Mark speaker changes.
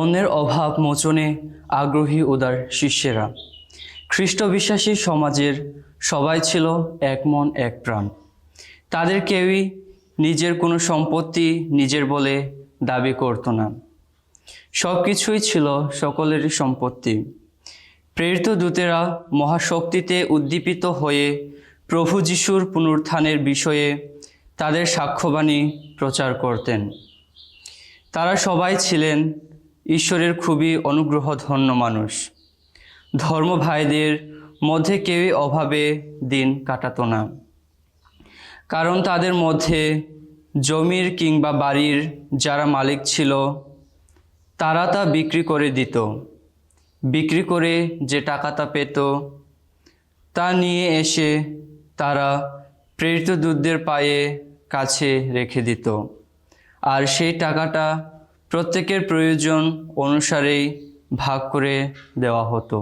Speaker 1: অন্যের অভাব মোচনে আগ্রহী উদার শিষ্যেরা। খ্রিস্ট বিশ্বাসী সমাজের সবাই ছিল এক মন, এক প্রাণ। তাদের কেউই নিজের কোনো সম্পত্তি নিজের বলে দাবি করতো না। সব কিছুই ছিল সকলেরই সম্পত্তি। প্রেরিত দূতেরা মহাশক্তিতে উদ্দীপিত হয়ে প্রভু যিশুর পুনরুত্থানের বিষয়ে তাদের সাক্ষ্যবাণী প্রচার করতেন। তারা সবাই ছিলেন ঈশ্বরের খুবই অনুগ্রহ ধন্য মানুষ। ধর্ম ভাইদের মধ্যে কেউই অভাবে দিন কাটাতো না। কারণ তাদের মধ্যে জমির কিংবা বাড়ির যারা মালিক ছিল, তারা তা বিক্রি করে দিত। বিক্রি করে যে টাকাটা পেত, তা নিয়ে এসে তারা প্রেরিত দুধদের পায়ে কাছে রেখে দিত। আর সেই টাকাটা প্রত্যেকের প্রয়োজন অনুসারেই ভাগ করে দেওয়া হতো।